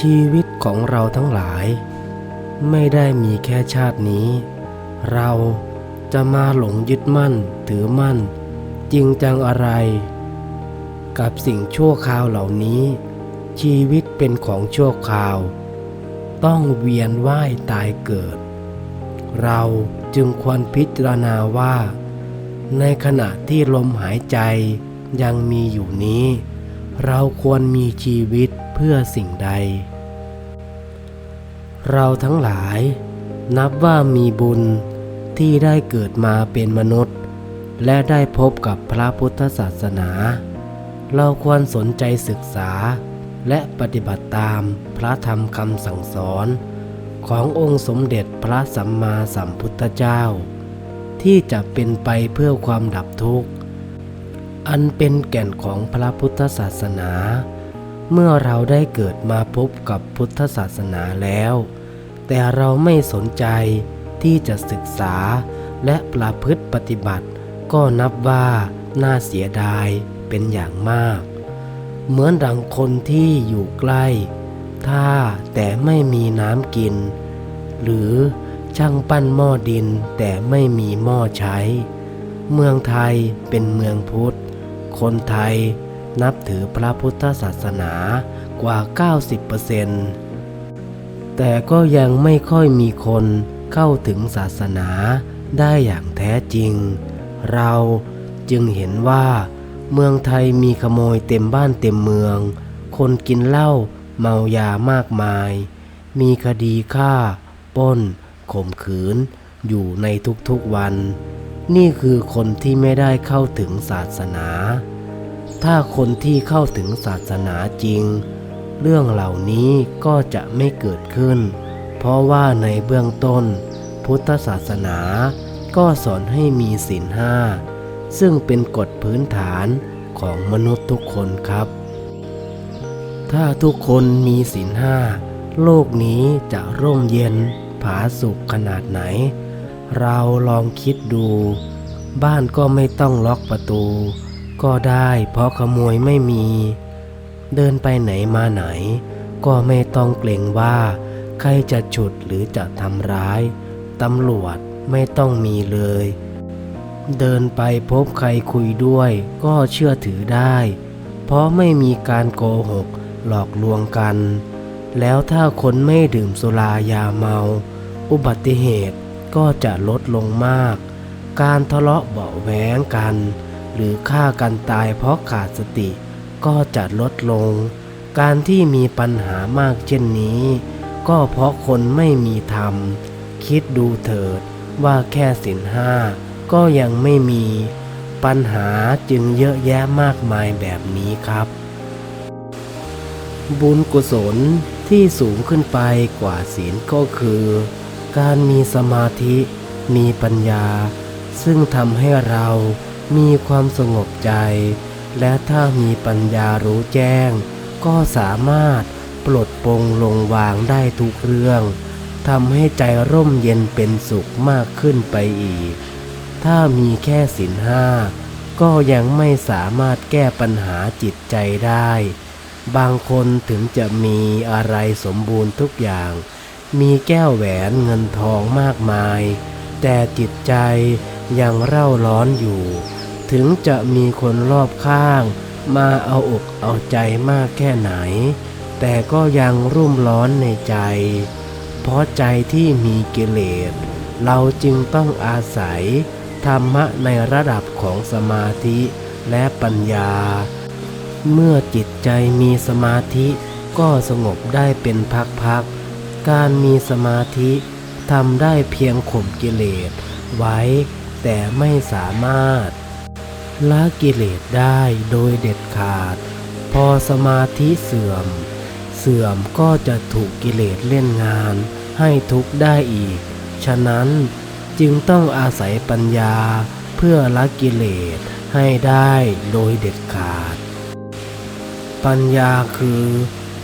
ชีวิตของเราทั้งหลาย ไม่ได้มีแค่ชาตินี้ เราจะมาหลงยึดมั่นถือมั่น จริงจังอะไร กับสิ่งชั่วคราวเหล่านี้ ชีวิตเป็นของชั่วคราว ต้องเวียนว่ายตายเกิด เราจึงควรพิจารณาว่า ในขณะที่ลมหายใจยังมีอยู่นี้ เราควรมีชีวิต เพื่อสิ่งใด เราทั้งหลายนับว่ามีบุญที่ได้เกิดมาเป็นมนุษย์ และได้พบกับพระพุทธศาสนา เราควรสนใจศึกษาและปฏิบัติตามพระธรรมคำสั่งสอน ขององค์สมเด็จพระสัมมาสัมพุทธเจ้า ที่จะเป็นไปเพื่อความดับทุกข์ อันเป็นแก่นของพระพุทธศาสนา เมื่อเราได้เกิดมาพบกับพุทธศาสนาแล้ว แต่เราไม่สนใจที่จะศึกษาและประพฤติปฏิบัติ ก็นับว่าน่าเสียดายเป็นอย่างมาก เหมือนดังคนที่อยู่ใกล้ ถ้าแต่ไม่มีน้ำกิน หรือช่างปั้นหม้อดินแต่ไม่มีหม้อใช้ เมืองไทยเป็นเมืองพุทธ คนไทย นับถือพระพุทธศาสนากว่า 90%แต่ก็ยังไม่ค่อยมีคนเข้าถึงศาสนาได้อย่างแท้จริง เราจึงเห็นว่า เมืองไทยมีขโมยเต็มบ้านเต็มเมือง คนกินเหล้าเมายามากมาย มีคดีฆ่า ป้น ข่มขืน อยู่ในทุกๆวัน นี่คือคนที่ไม่ได้เข้าถึงศาสนา ถ้าคนที่เข้าถึงศาสนาจริง เรื่องเหล่านี้ก็จะไม่เกิดขึ้น เพราะว่าในเบื้องต้น พุทธศาสนาก็สอนให้มีศีลห้าซึ่งเป็นกฎพื้นฐานของมนุษย์ทุกคนครับ ถ้าทุกคนมีศีลห้าโลกนี้จะร่มเย็น ผาสุขขนาดไหน เราลองคิดดู บ้านก็ไม่ต้องล็อกประตู ก็ได้เพราะขโมยไม่มี เดินไปไหนมาไหน ก็ไม่ต้องเกรงว่า ใครจะฉุดหรือจะทำร้าย ตำรวจไม่ต้องมีเลย เดินไปพบใครคุยด้วย ก็เชื่อถือได้ เพราะไม่มีการโกหกหลอกลวงกัน แล้วถ้าคนไม่ดื่มสุรายาเมา อุบัติเหตุก็จะลดลงมาก การทะเลาะเบาะแวงกัน หรือฆ่ากันตายเพราะขาดสติ ก็จะลดลง การที่มีปัญหามากเช่นนี้ ก็เพราะคนไม่มีธรรม คิดดูเถิดว่าแค่สินห้าก็ยังไม่มี ปัญหาจึงเยอะแยะมากมายแบบนี้ครับ บุญกุศลที่สูงขึ้นไปกว่าศีลก็คือ การมีสมาธิมีปัญญา ซึ่งทำให้เรา มีความสงบใจ และถ้ามีปัญญารู้แจ้ง ก็สามารถปลดปลงลงวางได้ทุกเรื่องทำให้ใจร่มเย็นเป็นสุขมากขึ้นไปอีก ถ้ามีแค่สินห้าก็ยังไม่สามารถแก้ปัญหาจิตใจได้ บางคนถึงจะมีอะไรสมบูรณ์ทุกอย่าง มีแก้วแหวนเงินทองมากมาย แต่จิตใจยังเร่าร้อนอยู่ ถึงจะมีคนรอบข้าง มาเอาอกเอาใจมากแค่ไหน แต่ก็ยังรุ่มร้อนในใจ เพราะใจที่มีกิเลส เราจึงต้องอาศัย ธรรมะในระดับของสมาธิและปัญญา เมื่อจิตใจมีสมาธิก็สงบได้เป็นพักๆ การมีสมาธิทำได้เพียงข่มกิเลสไว้แต่ไม่สามารถ ละกิเลสได้โดยเด็ดขาด พอสมาธิเสื่อม เสื่อมก็จะถูกกิเลสเล่นงาน ให้ทุกข์ได้อีก ฉะนั้นจึงต้องอาศัยปัญญาเพื่อละกิเลสให้ได้โดยเด็ดขาด ปัญญาคือ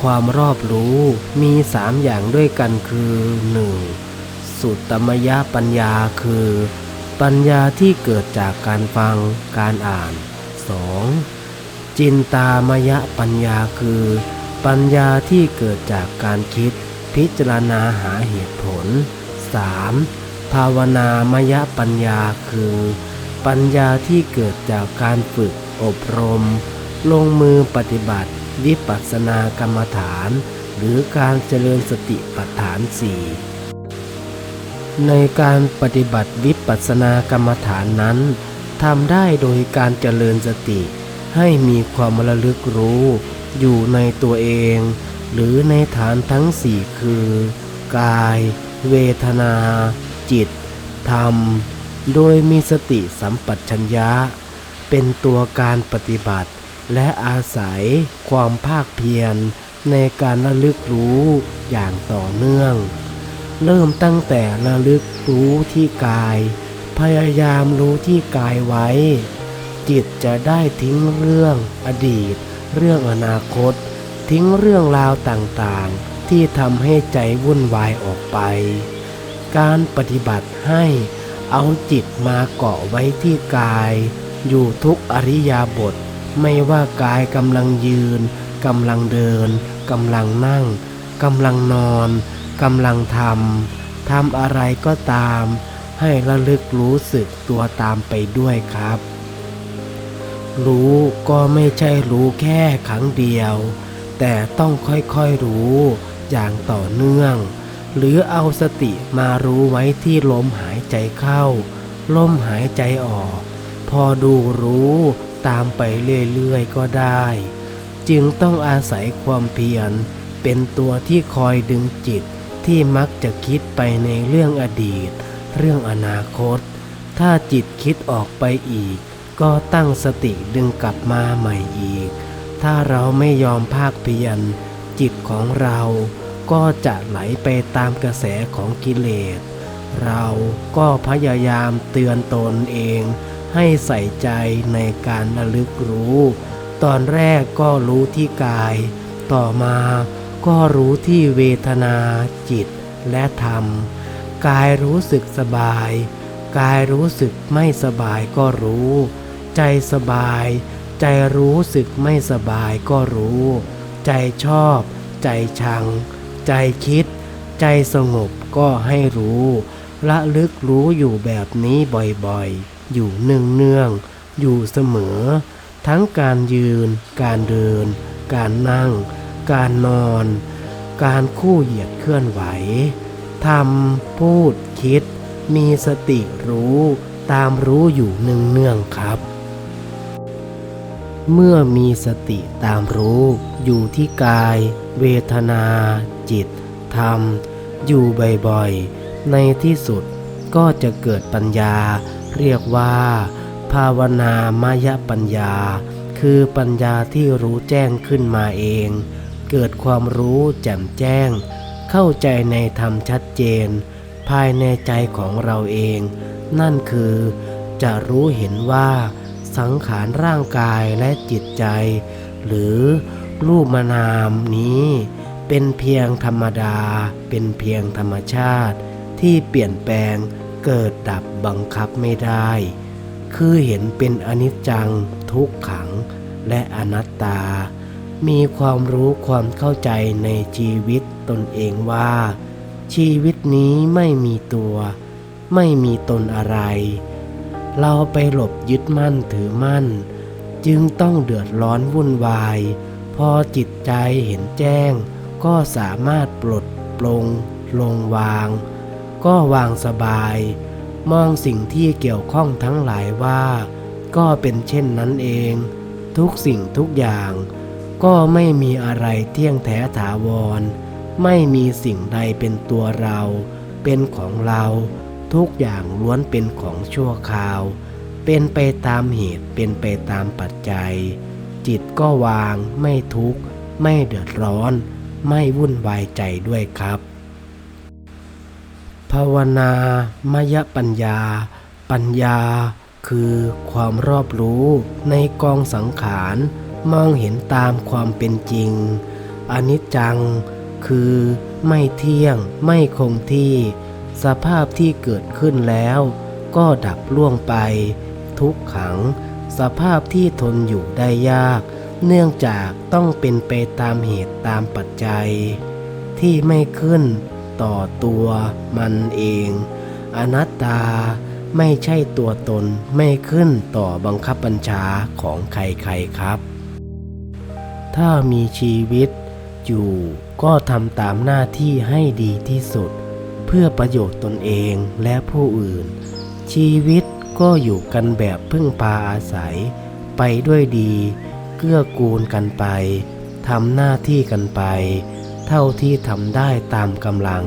ความรอบรู้มีสามอย่างด้วยกันคือ 1. สุตตมยปัญญาคือ ปัญญาที่เกิดจากการฟังการอ่าน 2. จินตามยปัญญาคือ ปัญญาที่เกิดจากการคิด พิจารณาหาเหตุผล 3. ภาวนามยปัญญาคือ ปัญญาที่เกิดจากการฝึกอบรม ลงมือปฏิบัติ วิปัสสนากรรมฐาน หรือการเจริญสติปัฏฐานสี่ ในการปฏิบัติวิปัสสนากรรมฐานนั้นทำได้โดยการเจริญสติ ให้มีความระลึกรู้ อยู่ในตัวเอง หรือในฐานทั้งสี่คือ กาย เวทนา จิต ธรรม โดยมีสติสัมปชัญญะ เป็นตัวการปฏิบัติ และอาศัยความภาคเพียรในการระลึกรู้อย่างต่อเนื่อง เริ่มตั้งแต่ระลึกรู้ที่กาย พยายามรู้ที่กายไว้ จิตจะได้ทิ้งเรื่องอดีต เรื่องอนาคต ทิ้งเรื่องราวต่างๆ ที่ทำให้ใจวุ่นวายออกไป การปฏิบัติให้เอาจิตมาเกาะไว้ที่กาย อยู่ทุกอริยาบท ไม่ว่ากายกำลังยืนกำลังเดินกำลังนั่งกำลังนอน กำลังทำทำอะไรก็ตาม ให้ระลึกรู้สึกตัวตามไปด้วยครับ รู้ก็ไม่ใช่รู้แค่ครั้งเดียว แต่ต้องค่อยๆรู้อย่างต่อเนื่อง หรือเอาสติมารู้ไว้ที่ลมหายใจเข้า ลมหายใจออก พอดูรู้ตามไปเรื่อยๆก็ได้ จึงต้องอาศัยความเพียรเป็นตัวที่คอยดึงจิต ที่มักจะคิดไปในเรื่องอดีต เรื่องอนาคต ถ้าจิตคิดออกไปอีก ก็ตั้งสติดึงกลับมาใหม่อีก ถ้าเราไม่ยอมภาคเพียรจิตของเราก็จะไหลไปตามกระแสของกิเลส เราก็พยายามเตือนตนเอง ให้ใส่ใจในการระลึกรู้ ตอนแรกก็รู้ที่กาย ต่อมา ก็รู้ที่เวทนาจิตและธรรม กายรู้สึกสบาย กายรู้สึกไม่สบายก็รู้ ใจสบาย ใจรู้สึกไม่สบายก็รู้ ใจชอบ ใจชัง ใจคิด ใจสงบก็ให้รู้ ละลึกรู้อยู่แบบนี้บ่อยๆ อยู่เนืองๆอยู่เสมอ ทั้งการยืน การเดิน การนั่ง การนอน การคู่เหยียดเคลื่อนไหวทำพูดคิด มีสติรู้ตามรู้อยู่เนืองๆครับ เมื่อมีสติตามรู้อยู่ที่กาย เวทนา จิต ธรรม อยู่บ่อยๆ ในที่สุดก็จะเกิดปัญญา เรียกว่า ภาวนามายปัญญา คือปัญญาที่รู้แจ้งขึ้นมาเอง เกิดความรู้แจ่มแจ้ง เข้าใจในธรรมชัดเจน ภายในใจของเราเอง นั่นคือจะรู้เห็นว่าสังขารร่างกายและจิตใจ หรือรูปนามนี้ เป็นเพียงธรรมดา เป็นเพียงธรรมชาติ ที่เปลี่ยนแปลงเกิดดับบังคับไม่ได้ คือเห็นเป็นอนิจจัง ทุกขัง และอนัตตา มีความรู้ความเข้าใจในชีวิตตนเองว่า ชีวิตนี้ไม่มีตัว ไม่มีตนอะไร เราไปหลบยึดมั่นถือมั่น จึงต้องเดือดร้อนวุ่นวาย พอจิตใจเห็นแจ้ง ก็สามารถปลดปลง ลงวาง ก็วางสบาย มองสิ่งที่เกี่ยวข้องทั้งหลายว่า ก็เป็นเช่นนั้นเอง ทุกสิ่งทุกอย่าง ก็ไม่มีอะไรเที่ยงแท้ถาวร ไม่มีสิ่งใดเป็นตัวเรา เป็นของเรา ทุกอย่างล้วนเป็นของชั่วคราว เป็นไปตามเหตุเป็นไปตามปัจจัย จิตก็วางไม่ทุกข์ ไม่เดือดร้อน ไม่วุ่นวายใจด้วยครับ ภาวนามยปัญญา ปัญญา คือความรอบรู้ในกองสังขาร มองเห็นตามความเป็นจริง อนิจจัง คือไม่เที่ยง ไม่คงที่ สภาพที่เกิดขึ้นแล้ว ก็ดับล่วงไป ทุกขัง สภาพที่ทนอยู่ได้ยาก เนื่องจากต้องเป็นไปตามเหตุตามปัจจัย ที่ไม่ขึ้นต่อตัวมันเอง อนัตตาไม่ใช่ตัวตนไม่ขึ้นต่อบังคับบัญชาของใครๆครับ ถ้ามีชีวิตอยู่ก็ทำตามหน้าที่ให้ดีที่สุด เพื่อประโยชน์ตนเองและผู้อื่น ชีวิตก็อยู่กันแบบพึ่งพาอาศัย ไปด้วยดี เกื้อกูลกันไปทำหน้าที่กันไป เท่าที่ทำได้ตามกำลัง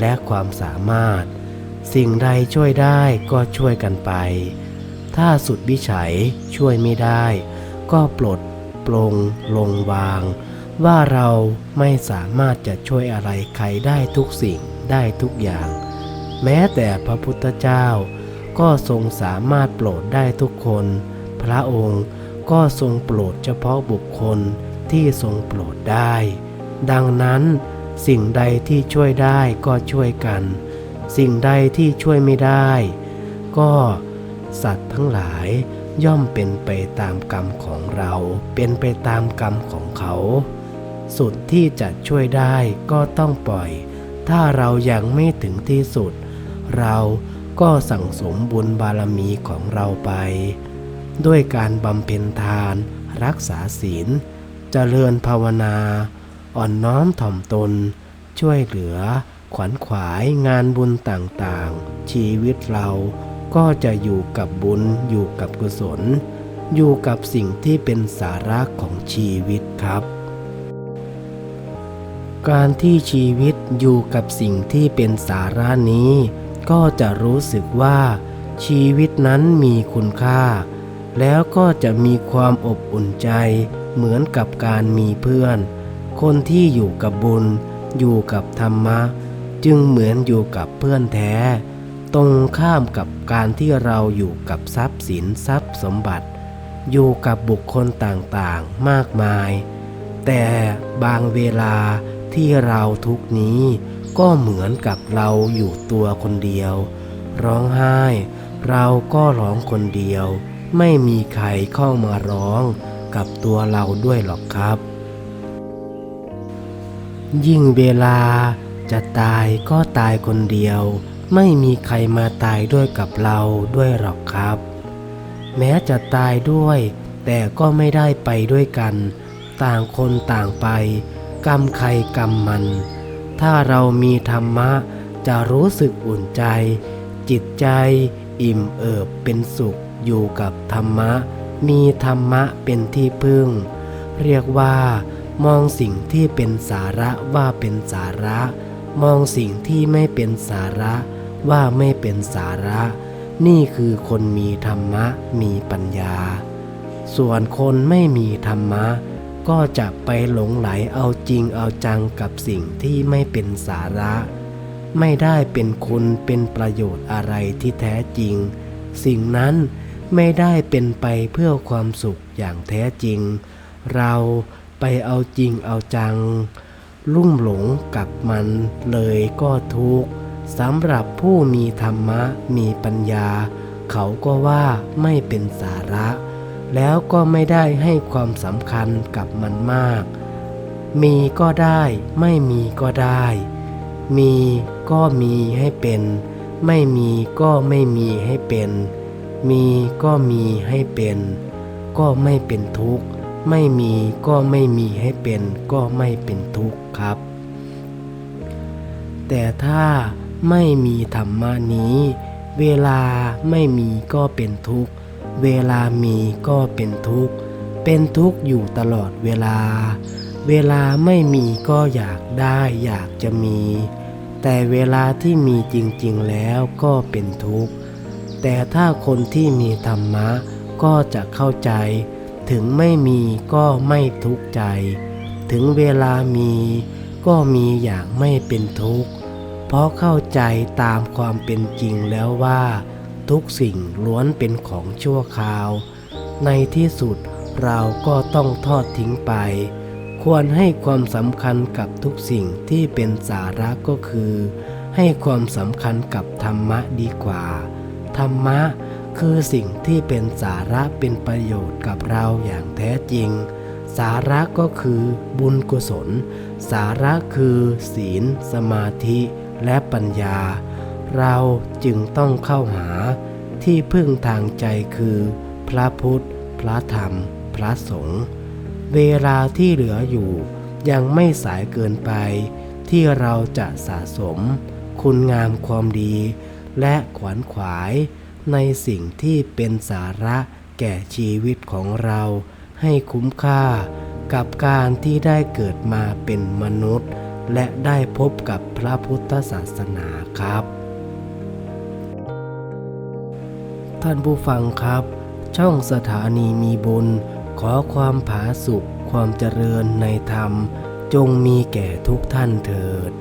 และความสามารถ สิ่งใดช่วยได้ก็ช่วยกันไป ถ้าสุดวิฉัยช่วยไม่ได้ ก็ปลด ปลงลงวาง ว่าเราไม่สามารถจะช่วยอะไรใครได้ทุกสิ่งได้ทุกอย่าง แม้แต่พระพุทธเจ้า ก็ทรงสามารถโปรดได้ทุกคน พระองค์ก็ทรงโปรดเฉพาะบุคคลที่ทรงโปรดได้ ดังนั้นสิ่งใดที่ช่วยได้ก็ช่วยกัน สิ่งใดที่ช่วยไม่ได้ ก็สัตว์ทั้งหลาย ย่อมเป็นไปตามกรรมของเรา เป็นไปตามกรรมของเขา สุดที่จะช่วยได้ก็ต้องปล่อย ถ้าเรายังไม่ถึงที่สุด เราก็สั่งสมบุญบารมีของเราไป ด้วยการบำเพ็ญทาน รักษาศีลเจริญภาวนา อ่อนน้อมถ่อมตน ช่วยเหลือ ขวัญขวายงานบุญต่างๆ ชีวิตเรา ก็จะอยู่กับบุญอยู่กับกุศล อยู่กับสิ่งที่เป็นสาระของชีวิตครับ การที่ชีวิตอยู่กับสิ่งที่เป็นสาระนี้ ก็จะรู้สึกว่า ชีวิตนั้นมีคุณค่า แล้วก็จะมีความอบอุ่นใจ เหมือนกับการมีเพื่อน คนที่อยู่กับบุญ อยู่กับธรรมะ จึงเหมือนอยู่กับเพื่อนแท้ ตรงข้ามกับการที่เราอยู่กับทรัพย์สินทรัพย์สมบัติ อยู่กับบุคคลต่างๆมากมาย แต่บางเวลาที่เราทุกนี้ก็เหมือนกับเราอยู่ตัวคนเดียว ร้องไห้ เราก็ร้องคนเดียว ไม่มีใครเข้ามาร้องกับตัวเราด้วยหรอกครับ ยิ่งเวลาจะตายก็ตายคนเดียว ไม่มีใครมาตายด้วยกับเราด้วยหรอกครับ แม้จะตายด้วย แต่ก็ไม่ได้ไปด้วยกัน ต่างคนต่างไป กรรมใครกรรมมัน ถ้าเรามีธรรมะจะรู้สึกอุ่นใจ จิตใจ อิ่มเอิบเป็นสุขอยู่กับธรรมะ มีธรรมะเป็นที่พึ่ง เรียกว่ามองสิ่งที่เป็นสาระว่าเป็นสาระ มองสิ่งที่ไม่เป็นสาระ ว่าไม่เป็นสาระ นี่คือคนมีธรรมะมีปัญญา ส่วนคนไม่มีธรรมะ ก็จะไปหลงไหลเอาจริงเอาจังกับสิ่งที่ไม่เป็นสาระ ไม่ได้เป็นคุณเป็นประโยชน์อะไรที่แท้จริง สิ่งนั้นไม่ได้เป็นไปเพื่อความสุขอย่างแท้จริง เราไปเอาจริงเอาจัง ลุ่มหลงกับมันเลยก็ทุกข์ สำหรับผู้มีธรรมะมีปัญญา เขาก็ว่าไม่เป็นสาระ แล้วก็ไม่ได้ให้ความสำคัญกับมันมาก มีก็ได้ไม่มีก็ได้ มีก็มีให้เป็น ไม่มีก็ไม่มีให้เป็น มีก็มีให้เป็น ก็ไม่เป็นทุกข์ ไม่มีก็ไม่มีให้เป็น ก็ไม่เป็นทุกข์ครับ แต่ถ้า ไม่มีธรรมะนี้ เวลาไม่มีก็เป็นทุกข์ เวลามีก็เป็นทุกข์ เป็นทุกข์อยู่ตลอดเวลา เวลาไม่มีก็อยากได้อยากจะมี แต่เวลาที่มีจริงๆแล้วก็เป็นทุกข์ แต่ถ้าคนที่มีธรรมะก็จะเข้าใจ ถึงไม่มีก็ไม่ทุกข์ใจ ถึงเวลามีก็มีอย่างไม่เป็นทุกข์ เพราะเข้าใจตามความเป็นจริงแล้วว่า ทุกสิ่งล้วนเป็นของชั่วคราว ในที่สุดเราก็ต้องทอดทิ้งไป ควรให้ความสำคัญกับทุกสิ่งที่เป็นสาระก็คือ ให้ความสำคัญกับธรรมะดีกว่า ธรรมะคือสิ่งที่เป็นสาระเป็นประโยชน์กับเราอย่างแท้จริง สาระก็คือบุญกุศล สาระคือศีล สมาธิ และปัญญา เราจึงต้องเข้าหาที่พึ่งทางใจคือ พระพุทธ พระธรรม พระสงฆ์เวลาที่เหลืออยู่ยังไม่สายเกินไป ที่เราจะสะสม คุณงามความดี และขวนขวายในสิ่งที่เป็นสาระแก่ชีวิตของเราให้คุ้มค่ากับการที่ได้เกิดมาเป็นมนุษย์ และได้พบกับพระพุทธศาสนาครับ ท่านผู้ฟังครับ ช่องสถานีมีบุญ ขอความผาสุขความเจริญในธรรม จงมีแก่ทุกท่านเถิด